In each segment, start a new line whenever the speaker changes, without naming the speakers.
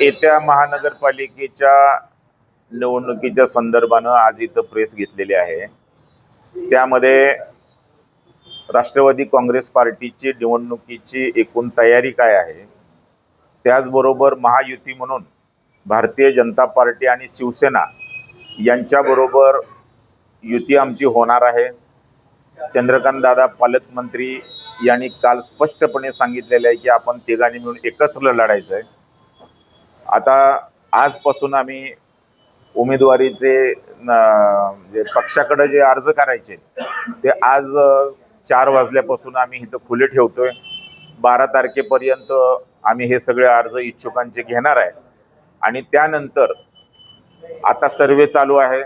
येत्या महानगरपालिकेच्या निवडणुकीच्या संदर्भानं आज इथं प्रेस घेतलेली आहे. त्यामध्ये राष्ट्रवादी काँग्रेस पार्टीची निवडणुकीची एकूण तयारी काय आहे? त्याचबरोबर महायुती म्हणून भारतीय जनता पार्टी आणि शिवसेना यांच्याबरोबर युती आमची होणार आहे. चंद्रकांत दादा पालकमंत्री यांनी काल स्पष्टपणे सांगितलेलं आहे की आपण तिघांनी मिळून एकत्र लढायचं आहे आता आजपासून आम्ही उमेदवारीचे न- जे पक्षाकडे जे अर्ज करायचे ते आज चार वाजल्यापासून आम्ही इथं खुले ठेवतोय. बारा तारखेपर्यंत आम्ही हे सगळे अर्ज इच्छुकांचे घेणार आहे. आणि त्यानंतर आता सर्वे चालू आहे.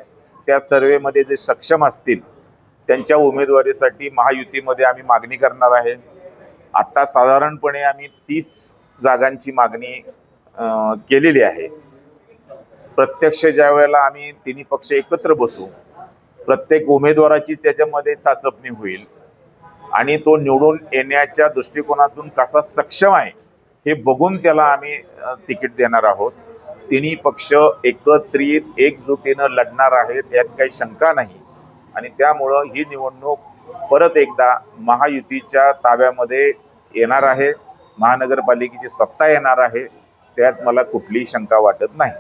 त्या सर्वेमध्ये जे सक्षम असतील त्यांच्या उमेदवारीसाठी महायुतीमध्ये आम्ही मागणी करणार आहे. आत्ता साधारणपणे आम्ही तीस जागांची मागणी केलेली आहे. प्रत्यक्ष ज्या वेळेला आम्ही तिन्ही पक्ष एकत्र बसू प्रत्येक उमेदवाराची त्याच्यामध्ये चाचपणी होईल. आणि तो निवडून येण्याच्या दृष्टिकोनातून कसा सक्षम आहे हे बघून त्याला आम्ही तिकीट देणार आहोत. तिन्ही पक्ष एकत्रित एकजुटीनं लढणार आहेत यात काही शंका नाही. आणि त्यामुळं ही निवडणूक परत एकदा महायुतीच्या ताब्यामध्ये येणार आहे. महानगरपालिकेची सत्ता येणार आहे. त्यात मला कुठलीही शंका वाटत नाही.